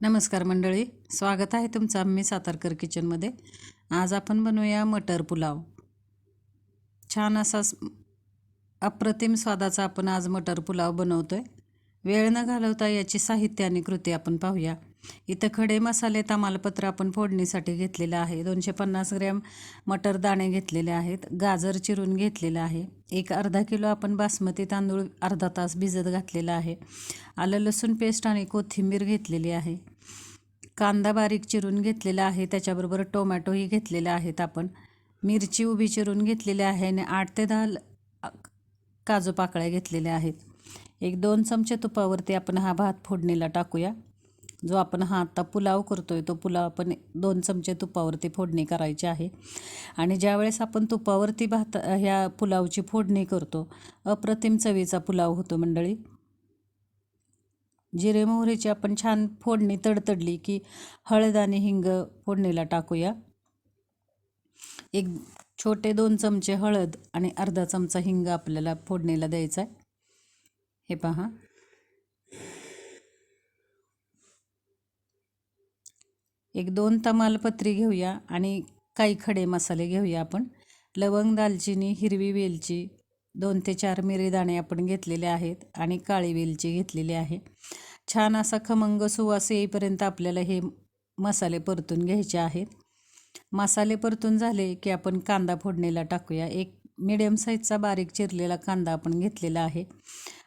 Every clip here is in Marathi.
नमस्कार मंडळी स्वागत आहे तुमचं आम्ही सातारकर किचनमध्ये. आज आपण बनवूया मटर पुलाव. छान असा अप्रतिम स्वादाचा आपण आज मटर पुलाव बनवतो आहे वेळ न घालवता याची साहित्य आणि कृती आपण पाहूया. इथं खडे मसाले तमालपत्र आपण फोडणीसाठी घेतलेलं आहे. दोनशे पन्नास ग्रॅम मटर दाणे घेतलेले आहेत. गाजर चिरून घेतलेलं आहे. एक अर्धा किलो आपण बासमती तांदूळ अर्धा तास भिजत घातलेला आहे. आलं लसूण पेस्ट आणि कोथिंबीर घेतलेली आहे. कांदा बारीक चिरून घेतलेला आहे त्याच्याबरोबर टोमॅटोही घेतलेले आहेत आपण. मिरची उभी चिरून घेतलेली आहे आणि आठ ते दहा काजू पाकळ्या घेतलेल्या आहेत. एक दोन चमचे तुपावरती आपण हा भात फोडणीला टाकूया. जो आपण हा आत्ता पुलाव करतो आहे तो पुलाव आपण दोन चमचे तुपावरती फोडणी करायची आहे. आणि ज्यावेळेस आपण तुपावरती भात ह्या पुलावची फोडणी करतो अप्रतिम चवीचा पुलाव होतो मंडळी. जिरे मोहरीची आपण छान फोडणी तडतडली की हळद आणि हिंग फोडणीला टाकूया. एक छोटे दोन चमचे हळद आणि अर्धा चमचा हिंग आपल्याला फोडणीला द्यायचा आहे हे पहा. एक दोन तमालपत्री घेऊया आणि काही खडे मसाले घेऊया आपण. लवंग दालचिनी हिरवी वेलची दोन ते चार मिरी दाणे आपण घेतलेले आहेत आणि काळी वेलची घेतलेली आहे. छान असा खमंग सुवास येईपर्यंत आपल्याला हे मसाले परतून घ्यायचे आहेत. मसाले परतून झाले की आपण कांदा फोडणीला टाकूया. एक मिडियम साईजचा बारीक चिरलेला कांदा आपण घेतलेला आहे.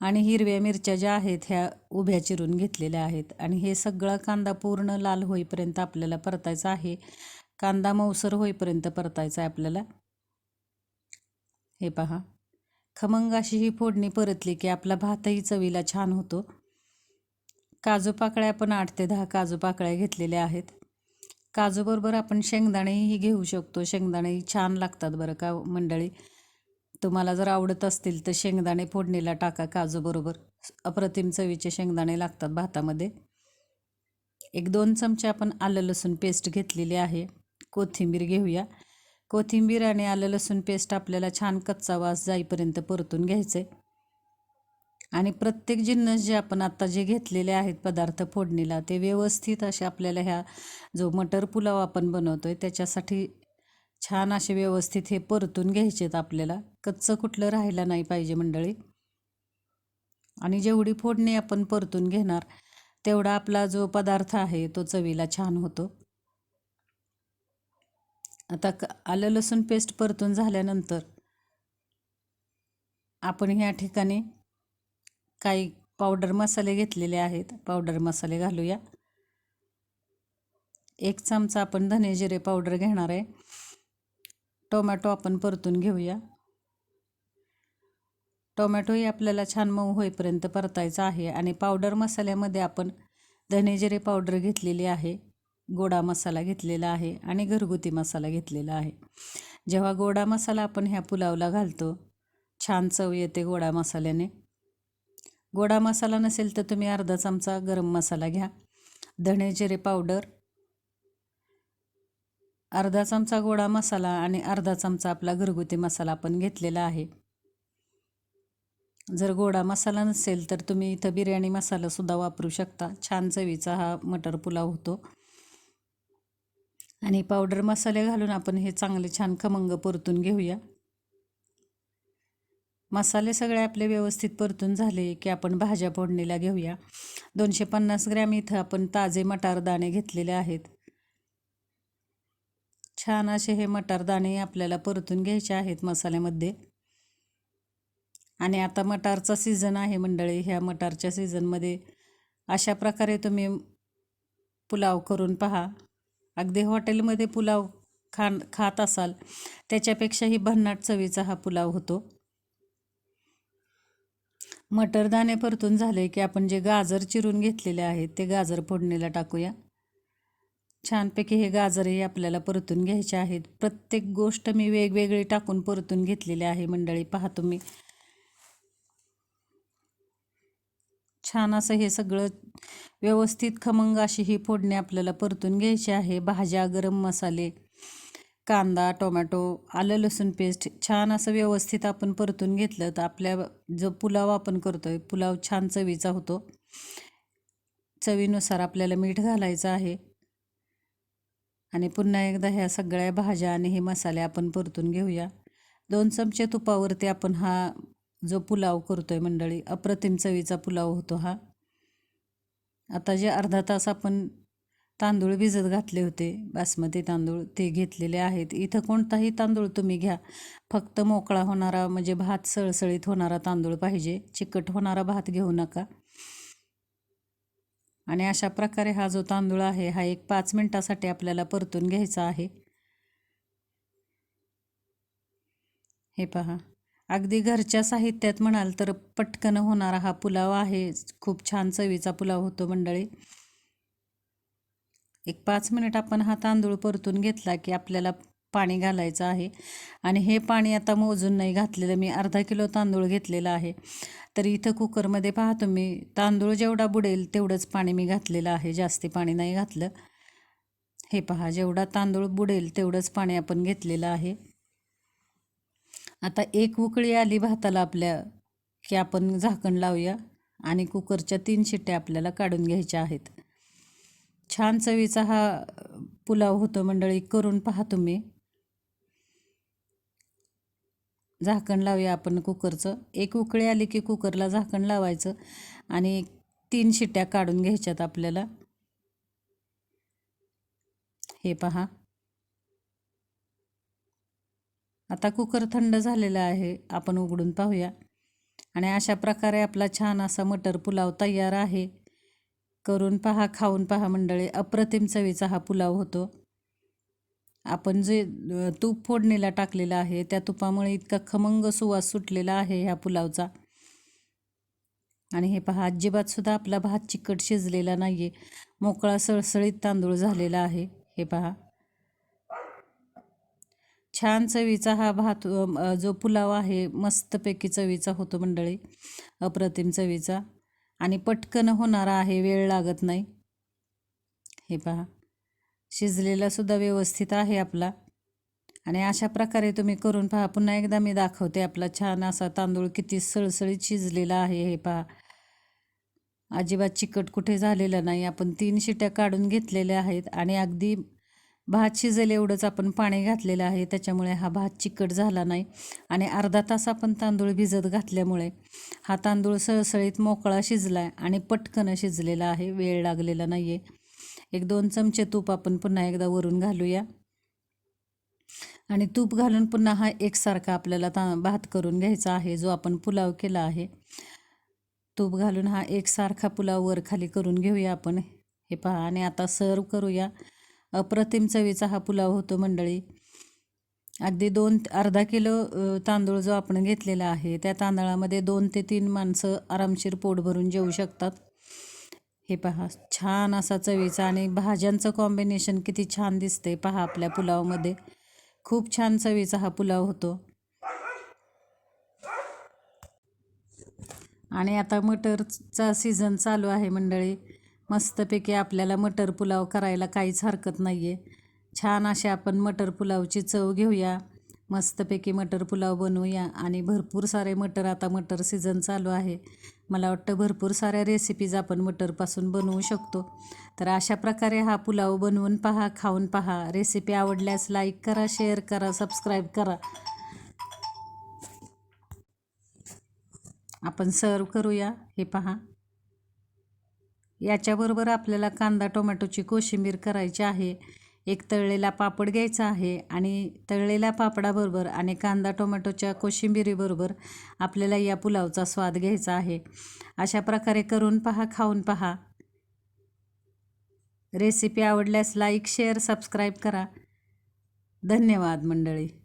आणि हिरव्या मिरच्या ज्या आहेत ह्या उभ्या चिरून घेतलेल्या आहेत. आणि हे सगळा कांदा पूर्ण लाल होईपर्यंत आपल्याला परतायचा आहे. कांदा मऊसर होईपर्यंत परतायचा आहे आपल्याला. हे पहा. खमंग अशी ही फोडणी परतली की आपला भातही चवीला छान होतो. काजू पाकळ्या आपण आठ ते दहा काजू पाकळ्या घेतलेल्या आहेत. काजूबरोबर आपण शेंगदाणेही घेऊ शकतो. शेंगदाणे छान लागतात बरं का मंडळी. तुम्हाला जर आवडत असतील तर शेंगदाणे फोडणीला टाका काजूबरोबर. अप्रतिम चवीचे शेंगदाणे लागतात भातामध्ये. एक दोन चमचे आपण आलं लसूण पेस्ट घेतलेली आहे. कोथिंबीर घेऊया. कोथिंबीर आणि आलं लसूण पेस्ट आपल्याला छान कच्चा वास जाईपर्यंत परतून घ्यायचं आहे आणि प्रत्येक जिन्नस जे आपण आत्ता जे घेतलेले आहेत पदार्थ फोडणीला ते व्यवस्थित असे आपल्याला ह्या जो मटर पुलाव आपण बनवतो आहे त्याच्यासाठी छान असे व्यवस्थित हे परतून घ्यायचेत आपल्याला. कच्चं कुठलं राहायला नाही पाहिजे मंडळी. आणि जेवढी फोडणी आपण परतून घेणार तेवढा आपला जो पदार्थ आहे तो चवीला छान होतो. आता क आलं लसूण पेस्ट परतून झाल्यानंतर आपण ह्या ठिकाणी काही पावडर मसाले घेतलेले आहेत. पावडर मसाले घालूया. एक चमचा आपण धने जिरे पावडर घेणार आहे. टोमॅटो आपण परतून घेऊया. टोमॅटोही आपल्याला छान मऊ होईपर्यंत परतायचा आहे आणि पावडर मसाल्यामध्ये आपण धने जिरे पावडर घेतलेली आहे. गोडा मसाला घेतलेला आहे आणि घरगुती मसाला घेतलेला आहे. जेव्हा गोडा मसाला आपण ह्या पुलावला घालतो छान चव येते गोडा मसाल्याने. गोडा मसाला नसेल तर तुम्ही अर्धा चमचा गरम मसाला घ्या. धणे जिरे पावडर अर्धा चमचा गोडा मसाला आणि अर्धा चमचा आपला घरगुती मसाला आपण घेतलेला आहे. जर गोडा मसाला नसेल तर तुम्ही इथं बिर्याणी मसालासुद्धा वापरू शकता. छान चवीचा हा मटर पुलाव होतो. आणि पावडर मसाले घालून आपण हे चांगले छान खमंग परतून घेऊया. मसाले सगळे आपले व्यवस्थित परतून झाले की आपण भाज्या फोडणीला घेऊया. दोनशे पन्नास ग्रॅम इथं आपण ताजे मटार दाणे घेतलेले आहेत. छान असे हे मटार दाणे आपल्याला परतून घ्यायचे आहेत मसाल्यामध्ये. आणि आता मटारचा सीझन आहे मंडळी. ह्या मटारच्या सीझनमध्ये अशा प्रकारे तुम्ही पुलाव करून पहा. अगदी हॉटेलमध्ये पुलाव खान खात असाल त्याच्यापेक्षाही भन्नाट चवीचा हा पुलाव होतो. मटरदाणे परतून झाले की आपण जे गाजर चिरून घेतलेले आहेत ते गाजर फोडणीला टाकूया. छानपैकी हे गाजरही आपल्याला परतून घ्यायचे आहेत. प्रत्येक गोष्ट मी वेगवेगळी टाकून परतून घेतलेली आहे मंडळी पहा तुम्ही. छान असं हे सगळं व्यवस्थित खमंग अशी ही फोडणी आपल्याला परतून घ्यायची आहे. भाज्या गरम मसाले कांदा टोमॅटो आलं लसूण पेस्ट छान असं व्यवस्थित आपण परतून घेतलं तर आपल्या जो पुलाव आपण करतो आहे पुलाव छान चवीचा होतो. चवीनुसार आपल्याला मीठ घालायचं आहे. आणि पुन्हा एकदा ह्या सगळ्या भाज्या आणि हे मसाले आपण परतून घेऊया. दोन चमचे तुपावरती आपण हा जो पुलाव करतो आहे मंडळी अप्रतिम चवीचा पुलाव होतो हा. आता जे अर्धा तास आपण तांदूळ भिजत घातले होते. बासमती तांदूळ ते घेतलेले आहेत. इथं कोणताही तांदूळ तुम्ही घ्या. फक्त मोकळा होणारा म्हणजे भात सळसळीत होणारा तांदूळ पाहिजे. चिकट होणारा भात घेऊ नका. आणि अशा प्रकारे हा जो तांदूळ आहे हा एक पाच मिनटासाठी आपल्याला परतून घ्यायचा आहे. हे पहा. अगदी घरच्या साहित्यात म्हणाल तर पटकन होणारा हा पुलाव आहे. खूप छान चवीचा पुलाव होतो मंडळी. एक पाच मिनिट आपण हा तांदूळ परतून घेतला की आपल्याला पाणी घालायचं आहे. आणि हे पाणी आता मोजून नाही घातलेलं मी अर्धा किलो तांदूळ घेतलेला आहे. तर इथं कुकरमध्ये पहा तुम्ही तांदूळ जेवढा बुडेल तेवढंच पाणी मी घातलेलं आहे जास्ती पाणी नाही घातलं. हे पहा जेवढा तांदूळ बुडेल तेवढंच पाणी आपण घेतलेलं आहे. आता एक उकळी आली भाताला आपल्या की आपण झाकण लावूया आणि कुकरच्या तीन शिट्ट्या आपल्याला काढून घ्यायच्या आहेत. छान चवीचा हा पुलाव होतो मंडळी. करून पहा तुम्ही. झाकण लावूया आपण कुकरचं. एक उकळी आली की कुकरला झाकण लावायचं आणि तीन शिट्ट्या काढून घ्यायच्यात आपल्याला. हे पहा. आता कुकर थंड झालेला आहे. आपण उघडून पाहूया. आणि अशा प्रकारे आपला छान असा मटर पुलाव तयार आहे. करून पहा खाऊन पहा मंडळी. अप्रतिम चवीचा हा पुलाव होतो. आपण जे तूप फोडणीला टाकलेलं आहे त्या तुपामुळे इतका खमंग सुवास सुटलेला आहे ह्या पुलावचा. आणि हे पहा अजिबात सुद्धा आपला भात चिकट शिजलेला नाही आहे मोकळा सळसळीत तांदूळ झालेला आहे. हे पहा. छान चवीचा हा भात जो पुलाव आहे मस्तपैकी चवीचा होतो मंडळी. अप्रतिम चवीचा. आणि पटकन होणारा आहे वेळ लागत नाही. हे पहा शिजलेला सुद्धा व्यवस्थित आहे आपला. आणि अशा प्रकारे तुम्ही करून पहा. पुन्हा एकदा मी दाखवते आपला छान असा तांदूळ किती सळसळीत शिजलेला आहे. हे पहा. अजिबात चिकट कुठे झालेलं नाही. आपण तीन शिट्या काढून घेतलेल्या आहेत आणि अगदी भात शिजेल एवढंच आपण पाणी घातलेलं आहे त्याच्यामुळे हा भात चिकट झाला नाही. आणि अर्धा तास आपण तांदूळ भिजत घातल्यामुळे हा तांदूळ सळसळीत मोकळा शिजला आहे आणि पटकन शिजलेला आहे वेळ लागलेला नाही आहे एक दोन चमचे तूप आपण पुन्हा एकदा वरून घालूया. आणि तूप घालून पुन्हा हा एकसारखा आपल्याला ता भात करून घ्यायचा आहे जो आपण पुलाव केला आहे. तूप घालून हा एकसारखा पुलाव वर खाली करून घेऊया आपण. हे पहा आणि आता सर्व करूया. अप्रतिम चवीचा हा पुलाव होतो मंडळी. अगदी दोन अर्धा किलो तांदूळ जो आपण घेतलेला आहे त्या तांदळामध्ये दोन ते तीन माणसं आरामशीर पोट भरून जेवू शकतात. हे पहा छान असा चवीचा आणि भाज्यांचं कॉम्बिनेशन किती छान दिसते पहा आपल्या पुलावमध्ये. खूप छान चवीचा हा पुलाव होतो. आणि आता मटरचा सीझन चालू आहे मंडळी. मस्तपैकी आपल्याला मटर पुलाव करायला काहीच हरकत नाही आहे छान असे आपण मटर पुलावची चव घेऊया. मस्तपैकी मटर पुलाव बनवूया आणि भरपूर सारे मटर आता मटर सीझन चालू आहे. मला वाटतं भरपूर साऱ्या रेसिपीज आपण मटरपासून बनवू शकतो. तर अशा प्रकारे हा पुलाव बनवून पहा खाऊन पहा. रेसिपी आवडल्यास लाईक करा शेअर करा सबस्क्राईब करा. आपण सर्व करूया. हे पहा. याच्याबरोबर आपल्याला कांदा टोमॅटोची कोशिंबीर करायची आहे. एक तळलेला पापड घ्यायचा आहे आणि तळलेल्या पापडाबरोबर आणि कांदा टोमॅटोच्या कोशिंबिरीबरोबर आपल्याला या पुलावचा स्वाद घ्यायचा आहे. अशा प्रकारे करून पहा खाऊन पहा. रेसिपी आवडल्यास लाईक शेअर सबस्क्राईब करा. धन्यवाद मंडळी.